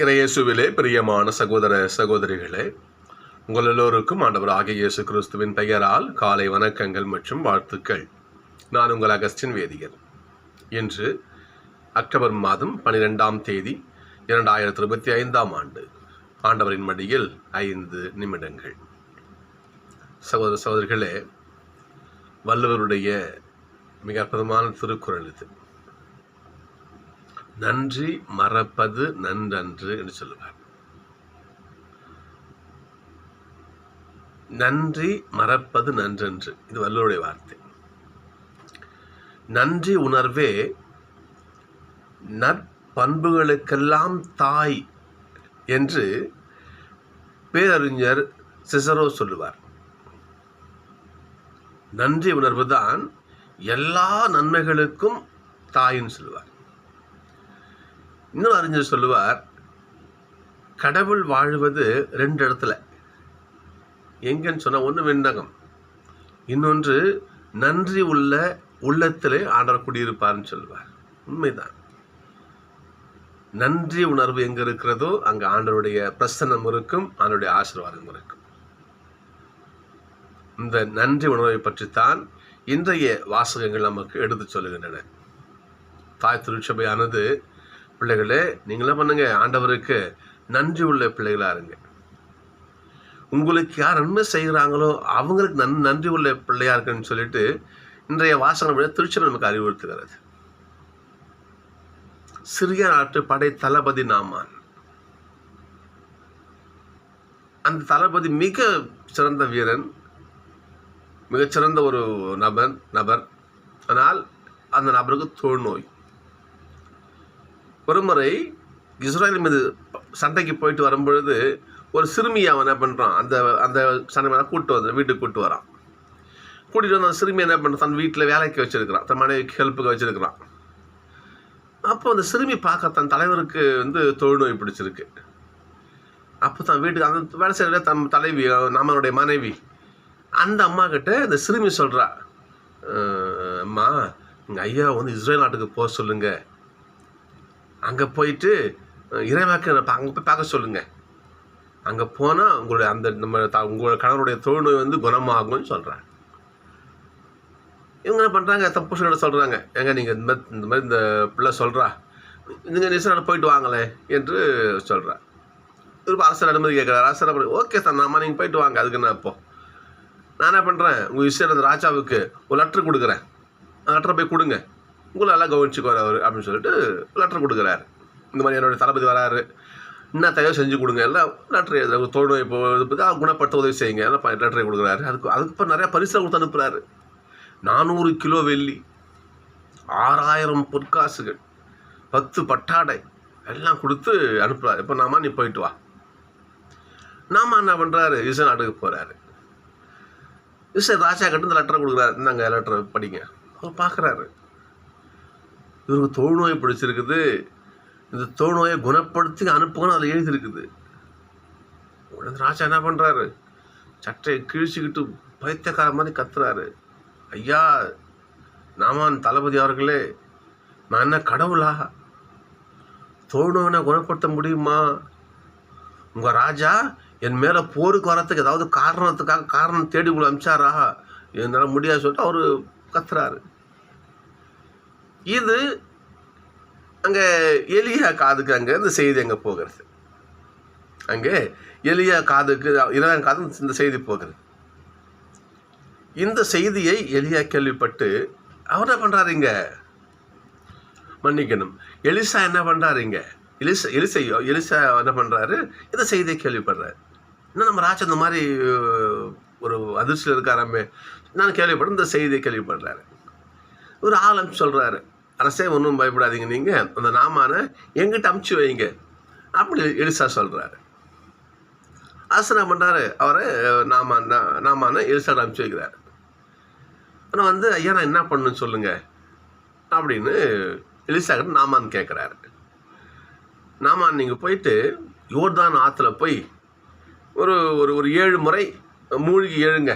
இறையேசுவிலே பிரியமான சகோதர சகோதரிகளே உங்கள் எல்லோருக்கும் ஆண்டவர் ஆகிய இயேசு கிறிஸ்துவின் பெயரால் காலை வணக்கங்கள் மற்றும் வாழ்த்துக்கள். நான் உங்கள் அகஸ்டின் வேதியர் இன்று அக்டோபர் மாதம் பனிரெண்டாம் தேதி இரண்டாயிரத்தி இருபத்தி ஐந்தாம் ஆண்டு ஆண்டவரின் மடியில் ஐந்து நிமிடங்கள். சகோதர சகோதரிகளே வள்ளுவருடைய மிக அற்புதமான திருக்குறள் இது. நன்றி மறப்பது நன்றன்று என்று சொல்லுவார். நன்றி மறப்பது நன்றன்று. இது வல்லோருடைய வார்த்தை. நன்றி உணர்வே நற்பண்புகளுக்கெல்லாம் தாய் என்று பேரறிஞர் சிசரோ சொல்லுவார். நன்றி உணர்வு தான் எல்லா நன்மைகளுக்கும் தாயின்னு சொல்லுவார். இன்னொரு அறிஞர் சொல்லுவார் கடவுள் வாழ்வது ரெண்டு இடத்துல. எங்கன்னு சொன்னால் ஒன்று விண்ணகம். இன்னொன்று நன்றி உள்ள உள்ளத்திலே ஆண்டவர் குடியிருப்பார்னு சொல்லுவார். உண்மைதான். நன்றி உணர்வு எங்கே இருக்கிறதோ அங்கே ஆண்டவருடைய பிரசன்னம் இருக்கும் ஆண்டருடைய ஆசீர்வாதம் இருக்கும். இந்த நன்றி உணர்வை பற்றித்தான் இன்றைய வாசகங்கள் நமக்கு எடுத்துச் சொல்லுகின்றன. தாய் திருச்சபையானது பிள்ளைகளே நீங்களே பண்ணுங்க. ஆண்டவருக்கு நன்றி உள்ள பிள்ளைகளாக இருங்க. உங்களுக்கு யார் நன்மை செய்கிறாங்களோ அவங்களுக்கு நன் நன்றி உள்ள பிள்ளையாக இருக்குன்னு சொல்லிட்டு இன்றைய வாசகம் விட நமக்கு அறிவுறுத்துகிறது. சிறிய நாட்டு படை தளபதி நாமான். அந்த தளபதி மிக சிறந்த வீரன் மிகச்சிறந்த ஒரு நபர் நபர். ஆனால் அந்த நபருக்கு தொழுநோய் ஒருமுறை இஸ்ரேல் மீது சண்டைக்கு போயிட்டு வரும்பொழுது ஒரு சிறுமியை அவன் என்ன பண்ணுறான் அந்த அந்த சண்டை மேலே கூப்பிட்டு வந்து வீட்டுக்கு கூப்பிட்டு வரான். கூட்டிகிட்டு வந்து அந்த சிறுமி என்ன பண்ணுறான் தன் வீட்டில் வேலைக்கு வச்சுருக்கிறான். தன் மனைவிக்கு ஹெல்ப்புக்கு வச்சுருக்கிறான். அப்போ அந்த சிறுமி பார்க்க தன் தலைவருக்கு வந்து தொழுநோய் பிடிச்சிருக்கு. அப்போ தன் வீட்டுக்கு அந்த வேலை செய்கிற தன் தலைவி நம்மளுடைய மனைவி அந்த அம்மா கிட்ட இந்த சிறுமி சொல்கிறா அம்மா எங்கள் ஐயா வந்து இஸ்ரேல் நாட்டுக்கு போக சொல்லுங்கள் அங்கே போயிட்டு இறைவாக்கு அங்கே போய் பார்க்க சொல்லுங்கள் அங்கே போனால் உங்களுடைய அந்த நம்ம த உங்களோட கணவருடைய தொழுநோய் வந்து குணமாகும்னு சொல்கிறாங்க இவங்க என்ன பண்ணுறாங்க தப்பு சொல்ல சொல்கிறாங்க ஏங்க நீங்கள் இந்த மாதிரி இந்த மாதிரி இந்த பிள்ளை சொல்கிறா நீங்கள் நிசனாட போயிட்டு வாங்களே என்று சொல்கிறா திருப்ப அரசர் அனுமதி கேட்குறாரு. அரசர் ஓகே சார் நான் நீங்கள் போயிட்டு வாங்க. அதுக்கு என்ன இப்போ நான் என்ன பண்ணுறேன் உங்கள் விஷயம் அந்த ராஜாவுக்கு ஒரு லெட்ரு கொடுக்குறேன். அந்த லெட்டரை போய் கொடுங்க. உங்களை நல்லா கவனிச்சுக்குவார் அவர் அப்படின்னு சொல்லிட்டு லெட்டர் கொடுக்குறாரு. இந்த மாதிரி என்னுடைய தளபதி வராரு. என்ன தயவு செஞ்சு கொடுங்க. எல்லாம் லெட்டர் எழுதுறாரு தொழுநோய் இப்போ இது குணப்படுத்த உதவி செய்யுங்க. எல்லாம் லெட்டரை கொடுக்குறாரு. அதுக்கு அதுக்கு இப்போ நிறையா பரிசு கொடுத்து அனுப்புகிறாரு நானூறு கிலோ வெள்ளி ஆறாயிரம் பொற்காசுகள் பத்து பட்டாடை எல்லாம் கொடுத்து அனுப்புகிறாரு இப்போ நாம நீ போயிட்டு வா. நாம என்ன பண்ணுறாரு இசை நாட்டுக்கு போகிறாரு இசை ராஜா கிட்ட இந்த லெட்டரை கொடுக்குறாரு. இந்தாங்க லெட்டர் படிங்க. அவர் பார்க்குறாரு இவருக்கு தொழுநோய் பிடிச்சிருக்குது. இந்த தொழுநோயை குணப்படுத்தி அனுப்புங்கன்னு அதில் எழுதியிருக்குது. உடனே ராஜா என்ன பண்ணுறாரு சட்டையை கிழிச்சிக்கிட்டு பைத்தியக்கார மாதிரி கத்துறாரு. ஐயா நாமான் தளபதி அவர்களே நான் என்ன கடவுளா? தொழுநோயினை குணப்படுத்த முடியுமா? உங்கள் ராஜா என் மேலே போருக்கு வரத்துக்கு ஏதாவது காரணத்துக்காக காரணம் தேடி உங்களை அமிச்சாரா? என்னால் முடியாது சொல்லிட்டு அவர் கத்துறாரு. இது அங்கே எலியா காதுக்கு அங்கே இந்த செய்தி அங்கே போகிறது. அங்கே எலியா காதுக்கு இருபதாம் காது இந்த செய்தி போகிறது. இந்த செய்தியை எலியா கேள்விப்பட்டு அவர் என்ன பண்ணுறாருங்க மன்னிக்கணும். எலிசா என்ன பண்ணுறாருங்க எலிசா எலிசையோ எலிசா என்ன பண்ணுறாரு இந்த செய்தியை கேள்விப்படுறாரு. இன்னும் நம்ம ராஜா இந்த மாதிரி ஒரு அதிர்ச்சியில் இருக்காராமே. நான் கேள்விப்பட்டு இந்த செய்தியை கேள்விப்படுறாரு. ஒரு ஆலம் சொல்கிறாரு அரசே ஒன்றும் பயப்படாதீங்க நீங்கள் அந்த நாமான எங்கிட்ட அமுச்சு வைங்க. அப்படி எலிசா சொல்கிறாரு அரசு என்ன பண்ணுறாரு அவரை நாம நாமான எலிசாட அமுச்சு வைக்கிறாரு. ஆனால் வந்து ஐயா நான் என்ன பண்ணணும்னு சொல்லுங்கள் அப்படின்னு எலிசா நாமான்னு நாமான் கேட்குறாரு நாமான் நீங்கள் போயிட்டு யோர்தான் ஆற்றுல போய் ஒரு ஒரு ஒரு ஏழு முறை மூழ்கி எழுங்க.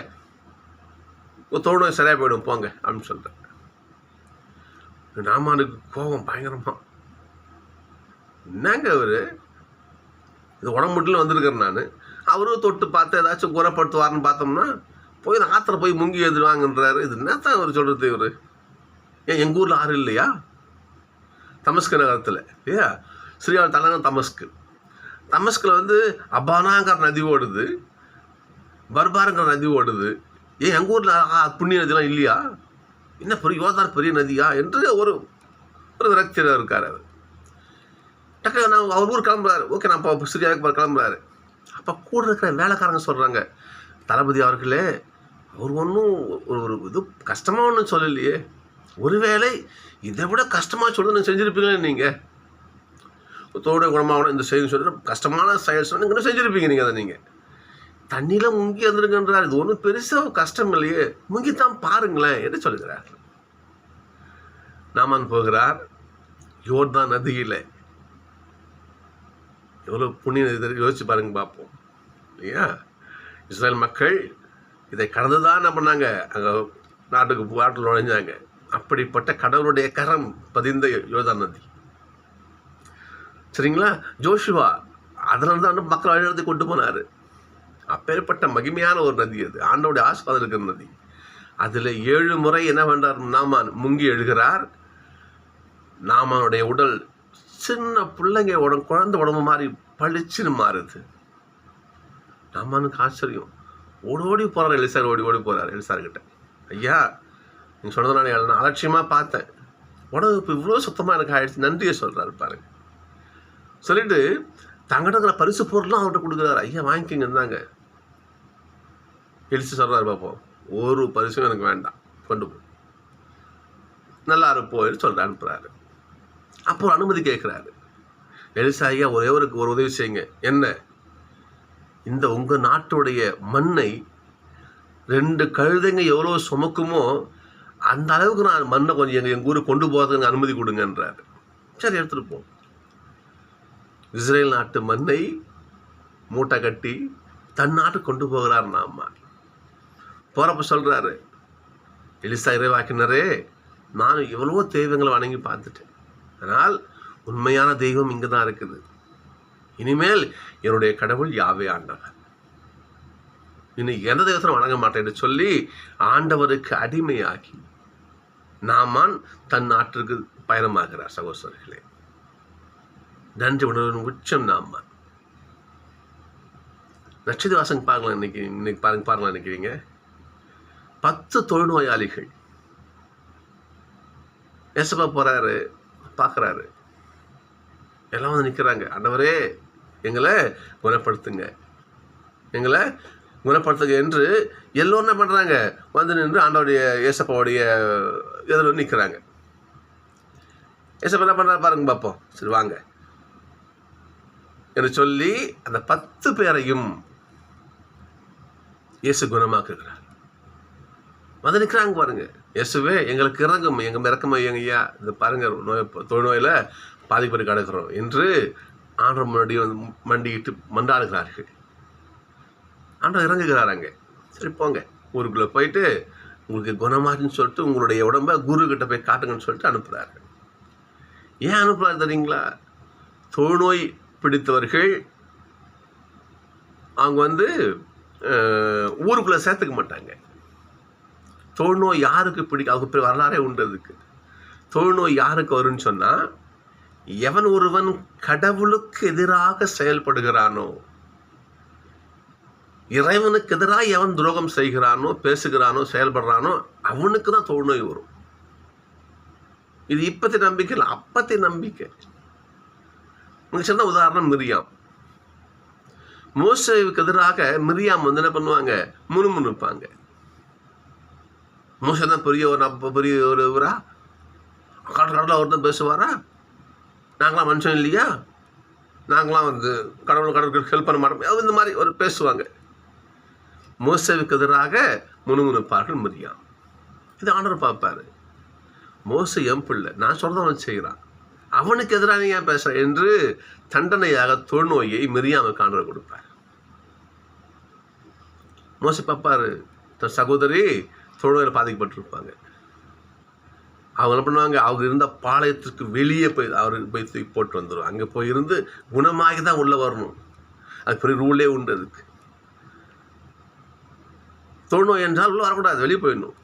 தோணும் சரியாக போயிடும் போங்க அப்படின்னு சொல்கிறேன் நாமானுக்கு கோபம் பயங்கரமாக என்னங்க அவரு இது உடம்பு வந்திருக்கிறேன் நான். அவரும் தொட்டு பார்த்து ஏதாச்சும் குணப்படுத்துவார்னு பார்த்தோம்னா போய் நான் ஆத்திர போய் முங்கி எழுதுவாங்கன்றாரு. இது என்னத்தான் அவர் சொல்கிறது இவர்? ஏன் எங்கள் ஊரில் ஆறு இல்லையா? தமஸ்கு நகரத்தில். இல்லையா ஸ்ரீகால் தலைநகரம் தமஸ்கு. தமஸ்கில் வந்து அபானாங்கிற நதி ஓடுது. பர்பாருங்கிற நதி ஓடுது. ஏன் எங்கள் ஊரில் புண்ணிய நதிலாம் இல்லையா? என்ன பெரிய யோதார் பெரிய நதியா என்று ஒரு ஒரு விரக்தியில் இருக்கார் அவர். டக்கு நான் அவர் ஊர் கிளம்புறாரு. ஓகே நான் இப்போ சிரியாவுக்கு கிளம்புறாரு. அப்போ கூட இருக்கிற வேலைக்காரங்க சொல்கிறாங்க தளபதி அவர்களே அவர் ஒன்றும் ஒரு ஒரு இது கஷ்டமாக ஒன்றும் சொல்லலையே. ஒருவேளை இதை விட கஷ்டமாக சொல்லி செஞ்சுருப்பீங்களே நீங்கள் தோட குணமாகணும் இந்த செய்தி சொல்லிட்டு கஷ்டமான செயல் சொன்னால் இன்னும் செஞ்சுருப்பீங்க நீங்கள் அதை நீங்கள் தண்ணியில் முங்கி வந்துருங்கன்றார் இது ஒன்றும் பெருசாக கஷ்டம் இல்லையே. முங்கித்தான் பாருங்களேன். என்று சொல்கிறார் நாமன் போகிறார். யோர்தான் நதியில். எவ்வளோ புண்ணிய நதி யோசிச்சு பாருங்க பார்ப்போம். இல்லையா? இஸ்ரேல் மக்கள் இதை கடந்து தான் என்ன பண்ணாங்க? அங்கே நாட்டுக்கு நாட்டில் நுழைஞ்சாங்க. அப்படிப்பட்ட கடவுளுடைய கரம் பதிந்த யோர்தான் நதி. சரிங்களா? ஜோஷுவா அதில் தான் மக்கள் வழிநடத்தி கொண்டு போனார். அப்பேற்பட்ட மகிமையான ஒரு நதி அது. ஆண்டோடைய ஆஸ்வாதம் இருக்கிற நதி. அதில் ஏழு முறை என்ன வேண்டார் நாமான் முங்கி எழுகிறார். நாமானுடைய உடல் சின்ன பிள்ளைங்க உடம்பு குழந்தை உடம்பு மாதிரி பளிச்சுன்னு மாறுது. நாமானுக்கு ஆச்சரியம். ஓடோடி போகிறார் எலிசார் ஓடி ஓடி போகிறார் எலிசார்கிட்ட ஐயா நீங்கள் சொன்னதை நான் நான் அலட்சியமாக பார்த்தேன். உடம்பு இப்போ இவ்வளோ சுத்தமாக எனக்கு ஆயிடுச்சு. நன்றியை சொல்கிறாரு பாருங்க. சொல்லிட்டு தங்கிட்ட இருக்கிற பரிசு பொருள்லாம் அவர்கிட்ட கொடுக்குறாரு. ஐயா வாங்கிக்கிங்க இருந்தாங்க எலிச்சு சொல்கிறாரு பார்ப்போம் ஒரு பரிசும் எனக்கு வேண்டாம். கொண்டு போ. நல்லா இருப்போம்னு சொல்கிற அனுப்புகிறாரு அப்போ அனுமதி கேட்குறாரு எலிசாயா ஒரே ஒரு ஒரு உதவி செய்யுங்க. என்ன? இந்த உங்கள் நாட்டுடைய மண்ணை ரெண்டு கழுதைங்க எவ்வளோ சுமக்குமோ அந்த அளவுக்கு நான் மண்ணை கொஞ்சம் எங்கள் எங்கள் ஊருக்கு கொண்டு போகிறதுக்கு அனுமதி கொடுங்கன்றாரு. சரி எடுத்துகிட்டு போ. இஸ்ரேல் நாட்டு மண்ணை மூட்டை கட்டி தன் நாட்டுக்கு கொண்டு போகிறார் நாம. போகிறப்ப சொல்கிறாரு எலிசா இறைவாக்கினரே நான் எவ்வளவோ தெய்வங்களை வணங்கி பார்த்துட்டேன். ஆனால் உண்மையான தெய்வம் இங்கே தான் இருக்குது. இனிமேல் என்னுடைய கடவுள் யாவே ஆண்டவர். இன்னும் எந்த தெய்வத்தை வணங்க மாட்டேன்னு சொல்லி ஆண்டவருக்கு அடிமையாகி நாமான் தன் நாட்டிற்கு பயணமாகிறார் சகோதரர்களே. நன்றி உணர்வின் உச்சம் நாமான். நட்சத்திர வாசங்க இன்னைக்கு இன்னைக்கு பாருங்க பாருங்களா நினைக்கிறீங்க? பத்து தொழுநோயாளிகள். ஏசப்பா போகிறாரு பார்க்குறாரு. எல்லாம் வந்து நிற்கிறாங்க ஆண்டவரே எங்களை குணப்படுத்துங்க. எங்களை குணப்படுத்துங்க என்று எல்லோரும் என்ன பண்ணுறாங்க வந்து நின்று ஆண்டவருடைய ஏசப்பாவுடைய இதில் நிற்கிறாங்க ஏசப்பா என்ன பண்ணுறா பாருங்க பார்ப்போம் சரி வாங்க. என்று சொல்லி அந்த பத்து பேரையும் இயேசு குணமாக்குகிறார். வந்து நிற்கிறாங்க பாருங்க. இயேசுவே எங்களுக்கு இறங்கும் எங்கள் இறக்கமா எங்க ஐயா இந்த பாருங்கள் நோய் தொழுநோயில் பாதிப்பட்டு கிடக்கிறோம். என்று ஆண்டவர் முன்னாடி வந்து மண்டியிட்டு மண்டாடுகிறார்கள். ஆண்டவர் இறங்குகிறார் அங்கே. சரி போங்க. ஊருக்குள்ளே போயிட்டு உங்களுக்கு குணமாச்சுன்னு சொல்லிட்டு உங்களுடைய உடம்ப குரு கிட்ட போய் காட்டுங்கன்னு சொல்லிட்டு அனுப்புகிறார்கள் ஏன் அனுப்புகிறாரு தெரியுங்களா? தொழுநோய் பிடித்தவர்கள் அவங்க வந்து ஊருக்குள்ளே சேர்த்துக்க மாட்டாங்க. தொழுநோய் யாருக்கு பிடிக்கும்? அதுக்கு பேர் வரலாறே உண்டு அதுக்கு. தொழுநோய் யாருக்கு வரும்னு சொன்னால் எவன் ஒருவன் கடவுளுக்கு எதிராக செயல்படுகிறானோ இறைவனுக்கு எதிராக எவன் துரோகம் செய்கிறானோ பேசுகிறானோ செயல்படுறானோ அவனுக்கு தான் தொழுநோய் வரும். இது இப்பத்தி நம்பிக்கை இல்லை அப்பத்தி நம்பிக்கை. உங்களுக்கு சொன்ன உதாரணம் மிரியாம். மோசேவுக்கு எதிராக மிரியாம் வந்து என்ன பண்ணுவாங்க? முணுமுணுப்பாங்க. மோசம் தான் பெரிய ஒரு நம்ம பெரிய ஒரு இவரா கடல் கடலில் அவர் தான் பேசுவாரா? நாங்களாம் மனுஷன் இல்லையா? நாங்களாம் வந்து கடவுள் கடவுளுக்கு ஹெல்ப் பண்ண மாட்டோம். இந்த மாதிரி ஒரு பேசுவாங்க. மோசவுக்கு எதிராக முணுமுணுப்பார்கள் மரியாம் இது ஆண்டவர் பார்ப்பாரு. மோச என் பிள்ளை நான் சொல்கிறத அவன் செய்கிறான் அவனுக்கு எதிராக நீ ஏன் பேசுகிறேன் என்று தண்டனையாக தொழுநோயை மிரியாமுக்கு ஆண்டர் கொடுப்பார். மோச பார்ப்பாரு தன் சகோதரி தொழுநோயில் பாதிக்கப்பட்டிருப்பாங்க. அவங்க என்ன பண்ணுவாங்க? அவங்க இருந்த பாளையத்திற்கு வெளியே போய் அவர் போய் தூக்கி போட்டு வந்துடும் அங்கே போய் இருந்து குணமாகி தான் உள்ளே வரணும். அது பெரிய ரூலே உண்டு அதுக்கு. தொழுநோய் என்றால் உள்ளே வரக்கூடாது வெளியே போயிடணும்.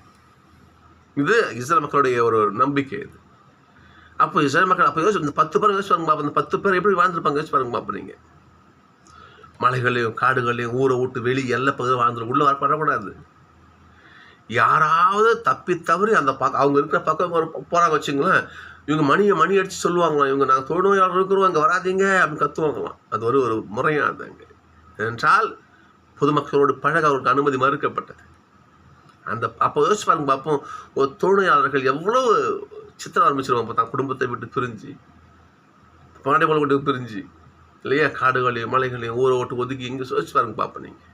இது இஸ்ரேல் மக்களுடைய ஒரு நம்பிக்கை இது. அப்போ இஸ்ரேல் மக்கள் அப்போ யோசிச்சு இந்த பத்து பேர் யோசிச்சு பாருங்க பாப்பா இந்த பத்து பேர் எப்படி வாழ்ந்துருப்பாங்க? யோசிச்சு பாருங்க பாப்பா நீங்கள் மலைகளையும் காடுகளையும் ஊரை விட்டு வெளியே எல்லா பகுதியும் வாழ்ந்துடும் உள்ளே வர வரக்கூடாது. யாராவது தப்பி தவறி அந்த பக்கம் அவங்க இருக்கிற பக்கம் ஒரு போகிறாங்க வச்சுங்களேன். இவங்க மணியை மணி அடித்து சொல்லுவாங்களாம். இவங்க நாங்கள் தொழுநோயாளர் இருக்கிறோம் அங்கே வராதீங்க அப்படின்னு கற்றுவாங்களாம் அது ஒரு ஒரு முறையானது அங்கே. என்றால் பொதுமக்களோடு பழக அவருக்கு அனுமதி மறுக்கப்பட்டது. அந்த அப்போ யோசிச்சு பாருங்க பார்ப்போம் ஒரு தொழுநோயாளர்கள் எவ்வளோ சித்திரம் ஆரம்பிச்சிருவாங்க தான் குடும்பத்தை விட்டு பிரிஞ்சு. பாண்டைமலை விட்டு பிரிஞ்சு. இல்லையா? காடுகளையும் மலைகளையும் ஊரை ஓட்டு ஒதுக்கி இங்கே யோசிச்சு பாருங்க பார்ப்போம் நீங்கள்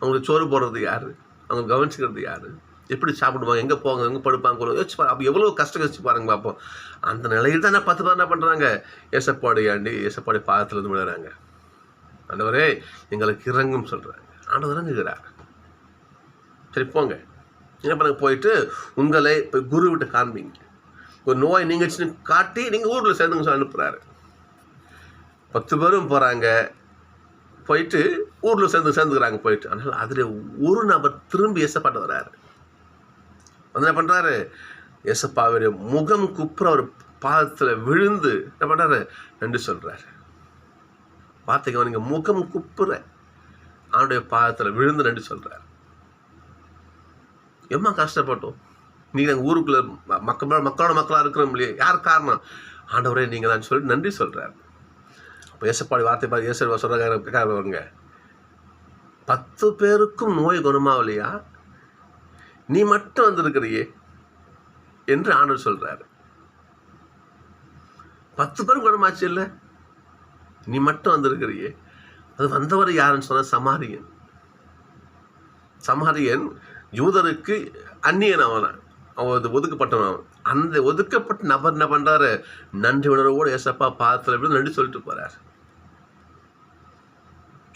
அவங்களுக்கு சோறு போடுறது யார்? அவங்க கவனிச்சுக்கிறது யார்? எப்படி சாப்பிடுவாங்க? எங்கே போவாங்க? எங்கே படுப்பாங்க? கூட யோசிச்சு பாருங்க அப்போ எவ்வளோ கஷ்டம் கழிச்சு பாருங்க பார்ப்போம் அந்த நிலையில் தான் பத்து பேர் என்ன பண்ணுறாங்க ஏசப்பாடு ஆண்டி ஏசப்பாடி பாதத்தில் இருந்து விழுறாங்க. ஆண்டவரே எங்களுக்கு இறங்கும் சொல்கிறாங்க ஆண்டவர் இறங்குகிறார். சரி போங்க. என்ன பண்ணுங்க? போயிட்டு உங்களை இப்போ குரு விட்டு காண்பீங்க. ஒரு நோய் நீங்கச்சுன்னு காட்டி நீங்கள் ஊரில் சேர்ந்துங்க சொல்லி அனுப்புகிறாரு பத்து பேரும் போகிறாங்க போயிட்டு ஊரில் சேர்ந்து சேர்ந்துக்கிறாங்க போயிட்டு. அதனால் அதில் ஒரு நபர் திரும்பி ஏசப்பாட்டு வர்றாரு வந்து என்ன பண்ணுறாரு ஏசப்பாவுடைய முகம் குப்புற அவர் பாதத்தில் விழுந்து என்ன பண்ணுறாரு நன்றி சொல்கிறாரு வார்த்தைக்கு அவனுங்க முகம் குப்புற அவனுடைய பாதத்தில் விழுந்து நன்றி சொல்கிறார் எம்மா கஷ்டப்பட்டோம்? நீங்கள் எங்கள் ஊருக்குள்ள மக்கள் மக்களோட மக்களாக இருக்கிறோம் இல்லையா? யார் காரணம்? ஆண்டவரே நீங்கள் தான் சொல்லி நன்றி சொல்கிறார் அப்போ இயேசப்பாடி வார்த்தை பார்த்து ஏசப்பா சொல்கிறாங்க பத்து பேருக்கும் நோய் குணமாகலையா நீ மட்டும் வந்திருக்கிறியே என்று ஆண்டவர் சொல்கிறாரு பத்து பேரும் குணமாச்சு இல்லை? நீ மட்டும் வந்திருக்கிறியே. அது வந்தவர் யாருன்னு சொன்ன சமாரியன். சமாரியன் யூதருக்கு அந்நியன் அவன். அவன் அது ஒதுக்கப்பட்டவன் அவன். அந்த ஒதுக்கப்பட்ட நபர் என்ன பண்றாரு? நன்றி உணர்வோடு ஏசப்பா பாத்திர அப்படின்னு நன்றி சொல்லிட்டு போகிறார்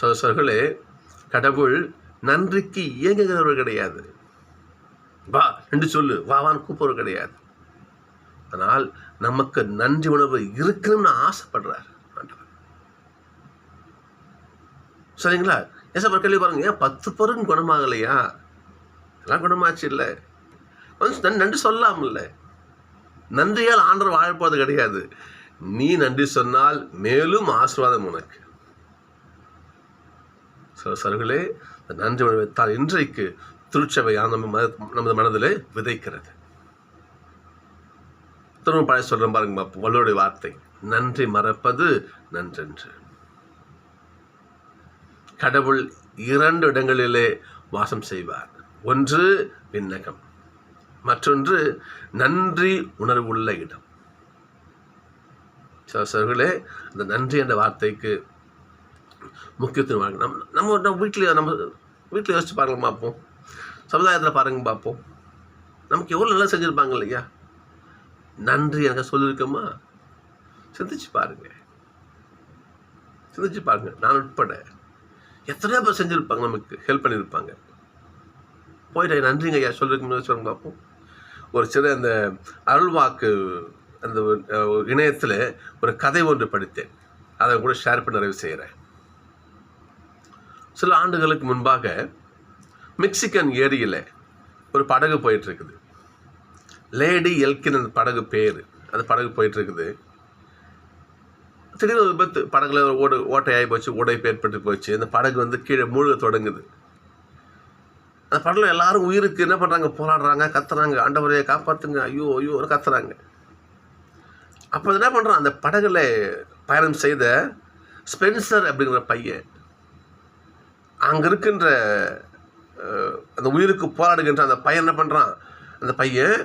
சோசர்களே கடவுள் நன்றிக்கு இயங்குகிறவர் கிடையாது. வா என்று சொல்லு. வா வான்னு கிடையாது. ஆனால் நமக்கு நன்றி உணர்வு இருக்கணும்னு ஆசைப்படுறார் ஆண்டவர். சரிங்களா? ஏசப்பா கேள்வி பாருங்க. ஏன் பத்து பொருள் குணமாகலையா எல்லாம் குணமாச்சு இல்லை. கொஞ்சம் நன்றி சொல்லாமல்ல நன்றியால் ஆண்டவர் வாழப்போவது கிடையாது. நீ நன்றி சொன்னால் மேலும் ஆசீர்வாதம் உனக்கு. சில சர்களே இந்த நன்றி உணர்வைத்தால் இன்றைக்கு திருச்சபையான நம்ம மத நமது மனதில் விதைக்கிறது. திரும்ப பழைய சொல்கிறேன் பாருங்க வள்ளுவருடைய வார்த்தை நன்றி மறப்பது நன்றென்று. கடவுள் இரண்டு இடங்களிலே வாசம் செய்வார். ஒன்று விண்ணகம் மற்றொன்று நன்றி உணர்வுள்ள இடம். சகோதரர்களே அந்த நன்றி என்ற வார்த்தைக்கு முக்கியத்துவம் வழங்க நம்ம நம்ம நம்ம வீட்டில் நம்ம வீட்டில் யோசிச்சு பாருங்க பார்ப்போம். சமுதாயத்தில் பாருங்க பார்ப்போம். நமக்கு எவ்வளோ நல்லா செஞ்சுருப்பாங்க இல்லையா? நன்றி எனக்கு சொல்லியிருக்கோமா சிந்திச்சு பாருங்க. சிந்திச்சு பாருங்க. நான் உட்பட எத்தனையோ பேர் செஞ்சுருப்பாங்க நமக்கு ஹெல்ப் பண்ணியிருப்பாங்க போயிட்டு நன்றிங்க ஐயா சொல்லியிருக்கோம்னு சொல்லுங்க பார்ப்போம். ஒரு சில அந்த அருள்வாக்கு அந்த இணையத்தில் ஒரு கதை ஒன்று படித்தேன். அதை கூட ஷேர் பண்ண நிறைவு செய்கிறேன் சில ஆண்டுகளுக்கு முன்பாக மெக்சிகன் ஏரியில் ஒரு படகு போயிட்டுருக்குது. லேடி எல்கின் அந்த படகு பேர். அந்த படகு போயிட்டுருக்குது. திடீர்னு விபத்து. படகுல ஓடு ஓட்டையாகி போச்சு உடைப்பு ஏற்பட்டு போச்சு. அந்த படகு வந்து கீழே மூழ்க தொடங்குது. அந்த படகுல எல்லாரும் உயிருக்கு என்ன பண்ணுறாங்க போராடுறாங்க கத்துறாங்க. ஆண்டவரையை காப்பாற்றுங்க ஐயோ ஐயோ கத்துறாங்க. அப்போ என்ன பண்ணுறான் அந்த படகுல பயணம் செய்த ஸ்பென்சர் அப்படிங்கிற பையன் அங்கே இருக்கின்ற அந்த உயிருக்கு போராடுகின்ற அந்த பையன் என்ன பண்ணுறான் அந்த பையன்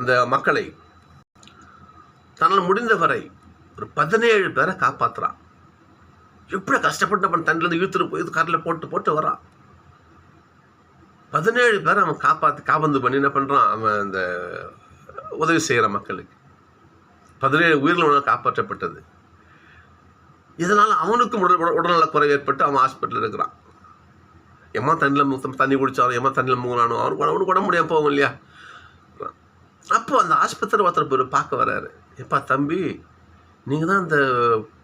அந்த மக்களை தன்னால் முடிந்தவரை ஒரு பதினேழு பேரை காப்பாற்றுறான் எப்படி கஷ்டப்பட்டு அவன் தண்ணிலேருந்து இழுத்துட்டு போய் கரில் போட்டு போட்டு வரான். பதினேழு பேரை அவன் காப்பாற்று காபந்து பண்ணி என்ன பண்ணுறான் அவன் அந்த உதவி செய்கிற மக்களுக்கு. பதினேழு உயிரில் உணவு காப்பாற்றப்பட்டது. இதனால் அவனுக்கும் உடல் உடல்நலக்குறை ஏற்பட்டு அவன் ஹாஸ்பிட்டலில் இருக்கிறான். எம்மா தண்ணியில் மு- தண்ணி குடித்தாலும் எம்மா தண்ணியில் மூங்கினானோ அவனுக்கு உட- அவனுக்கு உடம்பு முடியாம போகும் இல்லையா? அப்போ அந்த ஆஸ்பத்திரி ஒருத்தர் போய் பார்க்க வர்றாரு. எப்பா தம்பி நீங்கள் தான் அந்த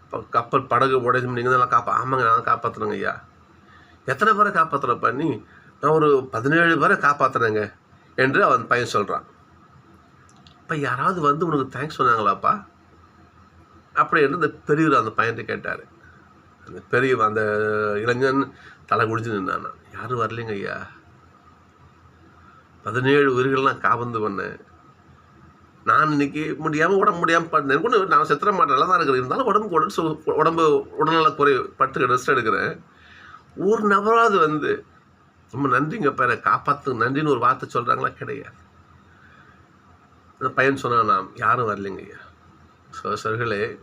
ப- கப்பல் படகு உடைஞ்சு நீங்கள் தான் காப்பா ஆமாங்க நான் காப்பாற்றுனேங்க ஐயா. எத்தனை பேரை காப்பாற்றுற பண்ணி? நான் ஒரு பதினேழு பேரை காப்பாற்றுனேங்க என்று அவன் பையன் சொல்கிறான் இப்போ யாராவது வந்து உனக்கு தேங்க்ஸ் சொன்னாங்களாப்பா? அப்படி என்று இந்த பெரியவர் அந்த பையன்கிட்ட கேட்டார். பெரிய அந்த இளைஞன் தலை குடிஞ்சு நின்னானா யாரும் வரலைங்க ஐயா. பதினேழு உயிர்கள்லாம் காபந்து பண்ணேன் நான் இன்னைக்கு முடியாமல் உடம்பு முடியாமல் பண்ணேன் கூட நான் செத்துற மாட்டேன் நல்லா தான் இருக்கிறேன் இருந்தாலும் உடம்பு உடம்பு உடம்பு உடல்நல குறை பட்டு ரெஸ்ட் எடுக்கிறேன். ஒரு நபராவது வந்து. ரொம்ப நன்றிங்க பேரை. காப்பாற்று நன்றின்னு ஒரு வார்த்தை சொல்கிறாங்களா கிடையாது. அந்த பையன் சொன்னான் நாம் யாரும் வரலைங்க ஐயா. சோசர்களே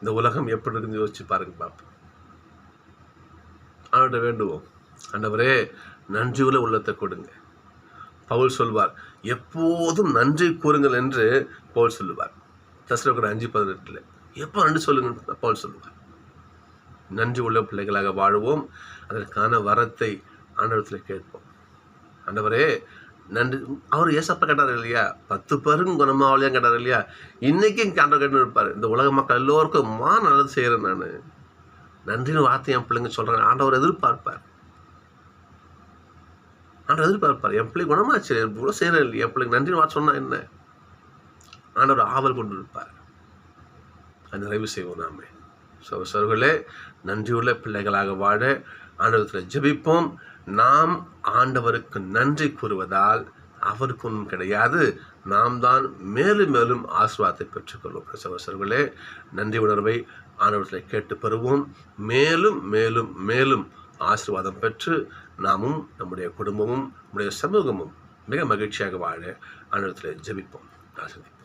இந்த உலகம் எப்படி இருக்குன்னு யோசிச்சு பாருங்க பாப்போம் அவன்கிட்ட வேண்டுவோம். ஆண்டவரே நன்றியுள்ள உள்ளத்தை கொடுங்க. பவுல் சொல்வார் எப்போதும் நன்றி கூறுங்கள் என்று பவுல் சொல்லுவார். தசரகுட அஞ்சு பதினெட்டில் எப்போ நன்றி சொல்லுங்க பவுல் சொல்லுவார். நன்றி உள்ள பிள்ளைகளாக வாழுவோம். அதற்கான வரத்தை ஆண்டவரத்தில் கேட்போம். ஆண்டவரே நன்றி. அவர் ஏசப்ப கேட்டார் இல்லையா? பத்து பேரும் குணமாவலியாக கேட்டார் இல்லையா? இன்னைக்கும் ஆண்டவர் கேட்டு இருப்பார். இந்த உலக மக்கள் எல்லோருக்கும் மா நல்லது செய்கிறேன் நான். நன்றின்னு வார்த்தை என் பிள்ளைங்க சொல்கிறேன் ஆண்டவர் எதிர்பார்ப்பார். ஆண்டவர் எதிர்பார்ப்பார். என் பிள்ளை குணமாச்சு. இவ்வளோ செய்கிறேன் இல்லையா? என் பிள்ளைங்க நன்றின்னு வார்த்தை சொன்னால் என்ன? ஆண்டவர் ஆவல் கொண்டு இருப்பார் அது நிறைவு செய்வோம் நாமே. சோசர்களே நன்றியுள்ள பிள்ளைகளாக வாழ ஆண்டவத்தில் ஜெபிப்போம். நாம் ஆண்டவருக்கு நன்றி கூறுவதால் அவருக்கு ஒன்றும் கிடையாது. நாம் தான் மேலும் மேலும் ஆசீர்வாதத்தை பெற்றுக்கொள்வோம். சகோசர்களே நன்றி உணர்வை ஆண்டவரத்தில் கேட்டு பெறுவோம். மேலும் மேலும் மேலும் ஆசீர்வாதம் பெற்று நாமும் நம்முடைய குடும்பமும் நம்முடைய சமூகமும் மிக மகிழ்ச்சியாக வாழ ஆண்டவரத்தில் ஜெபிப்போம். ஆசிர்வதிப்போம்